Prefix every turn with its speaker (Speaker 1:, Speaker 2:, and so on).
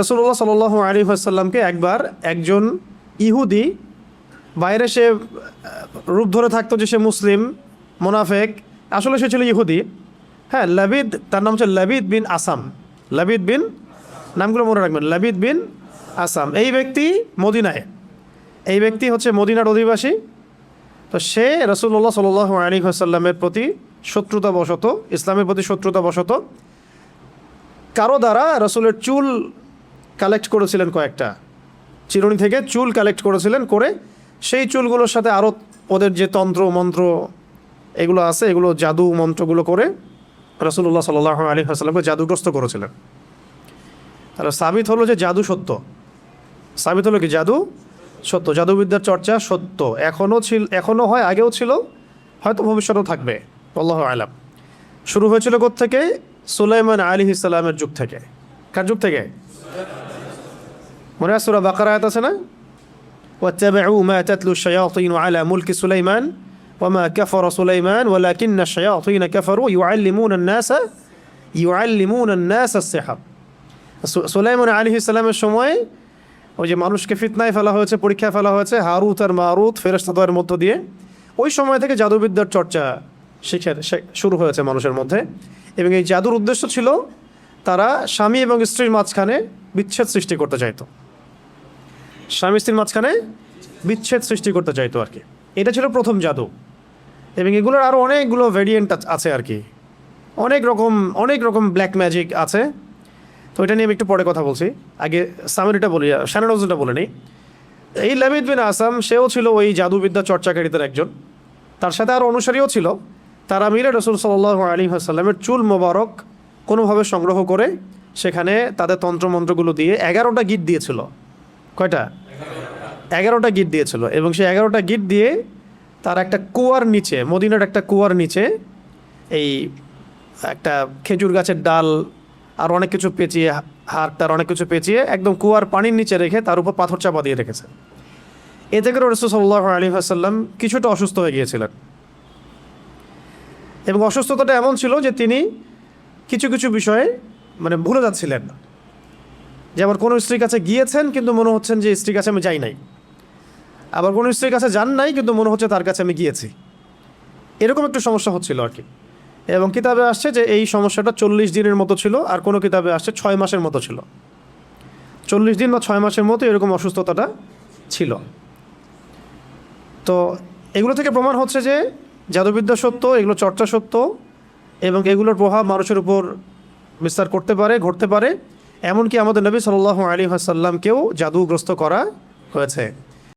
Speaker 1: রসুল্লাহ সাল আলী আসাল্লামকে একবার একজন ইহুদি বাইরে সে রূপ ধরে থাকতো যে সে মুসলিম, মোনাফেক, আসলে সে ছিল ইহুদি। হ্যাঁ লাবিদ, তার নাম হচ্ছে লাবিদ বিন আসাম। লাবিদ বিন, নামগুলো মনে রাখবেন, লাবিদ বিন আসাম। এই ব্যক্তি মদিনায়। এই ব্যক্তি হচ্ছে মদিনার অধিবাসী। তো সে রসুল্লাহ সাল আলী আসাল্লামের প্রতি শত্রুতা বশত ইসলামের প্রতি শত্রুতা বশত কারও দ্বারা রসুলের চুল কালেক্ট করেছিলেন কয়েকটা। চিরুনি থেকে চুল কালেক্ট করেছিলেন করে সেই চুলগুলোর সাথে আরও ওদের যে তন্ত্র, মন্ত্র এগুলো আছে, এগুলো জাদু মন্ত্রগুলো করে রসুল্লাহ সাল্লাহ আলী হাসলামকে জাদুগ্রস্ত করেছিলেন। তাহলে সাবিত হলো যে জাদু সত্য। সাবিত হলো কি? জাদু সত্য। জাদুবিদ্যার চর্চা সত্য। এখনও ছিল এখনও হয়, আগেও ছিল, হয়তো ভবিষ্যতেও থাকবে। আল্লাহ আলাম। শুরু হয়েছিল থেকে সুলাইমান আলী ইসলামের যুগ থেকে। কার যুগ থেকে? মনে আছে সুরা বাকার আয়াত আছে না واتبعوا ما تتلو الشياطين على ملك سليمان وما كفر سليمان ولكن الشياطين كفروا يعلمون الناس يعلمون الناس السحر সু- সুলাইমান আলী ইসলামের সময় ওই যে মানুষকে ফিতনায় ফেলা হয়েছে পরীক্ষায় ফেলা হয়েছে হারুত আর মারুত ফেরেস্তাদের মধ্য দিয়ে ওই সময় থেকে জাদুবিদ্যার চর্চা শিখে শে- শুরু হয়েছে মানুষের মধ্যে এবং এই জাদুর উদ্দেশ্য ছিল তারা স্বামী এবং স্ত্রীর মাঝখানে বিচ্ছেদ সৃষ্টি করতে চাইতো। স্বামী স্ত্রীর মাঝখানে বিচ্ছেদ সৃষ্টি করতে চাইতো আর কি। এটা ছিল প্রথম জাদু। এবং এগুলোর আরও অনেকগুলো ভেরিয়েন্ট আছে আর কি। অনেক রকম অনেক রকম ব্ল্যাক ম্যাজিক আছে। তো এটা নিয়ে আমি একটু পরে কথা বলছি। আগে সামিরিটা বলি শানানজনটা বলে নিই। এই লাবিদ বিন আসাম সেও ছিল ওই জাদুবিদ্যা চর্চাকারীদের একজন। তার সাথে আরও অনুসারীও ছিল। তারা মিলে রসুল সাল্লাহ আলী চুল মোবারক কোনোভাবে সংগ্রহ করে সেখানে তাদের তন্ত্রমন্ত্রগুলো দিয়ে এগারোটা গিট দিয়েছিল। কয়টা? এগারোটা গিট দিয়েছিল এবং সেই এগারোটা গিট দিয়ে তার একটা কুয়ার নিচে, মদিনার একটা কুয়ার নিচে এই একটা খেজুর গাছের ডাল আর অনেক কিছু পেঁচিয়ে, হাড় টার অনেক কিছু পেঁচিয়ে একদম কুয়ার পানির নিচে রেখে তার উপর পাথর চাপা দিয়ে রেখেছে। এতে করে রসুল সাল্লাহ আলী আসাল্লাম কিছুটা অসুস্থ হয়ে গিয়েছিলেন। এবং অসুস্থতাটা এমন ছিল যে তিনি কিছু কিছু বিষয়ে মানে ভুলে যাচ্ছিলেন। যেমন কোনো স্ত্রীর কাছে গিয়েছেন, কিন্তু মনে হচ্ছেন যে স্ত্রীর কাছে আমি যাই নাই। আবার কোনো স্ত্রীর কাছে যান নাই, কিন্তু মনে হচ্ছে তার কাছে আমি গিয়েছি। এরকম একটু সমস্যা হচ্ছিল আর কি। এবং কিতাবে আসছে যে এই সমস্যাটা চল্লিশ দিনের মতো ছিল, আর কোনো কিতাবে আসছে ছয় মাসের মতো ছিল। চল্লিশ দিন বা ছয় মাসের মতো এরকম অসুস্থতাটা ছিল। তো এগুলো থেকে প্রমাণ হচ্ছে যে জাদুবিদ্যা সত্য, এগুলো চর্চা সত্য, এবং এগুলোর প্রভাব মানুষের উপর বিস্তার করতে পারে ঘটতে পারে। এমনকি আমাদের নবী সাল্লাহ আলী আসাল্লামকেও জাদুগ্রস্ত করা হয়েছে।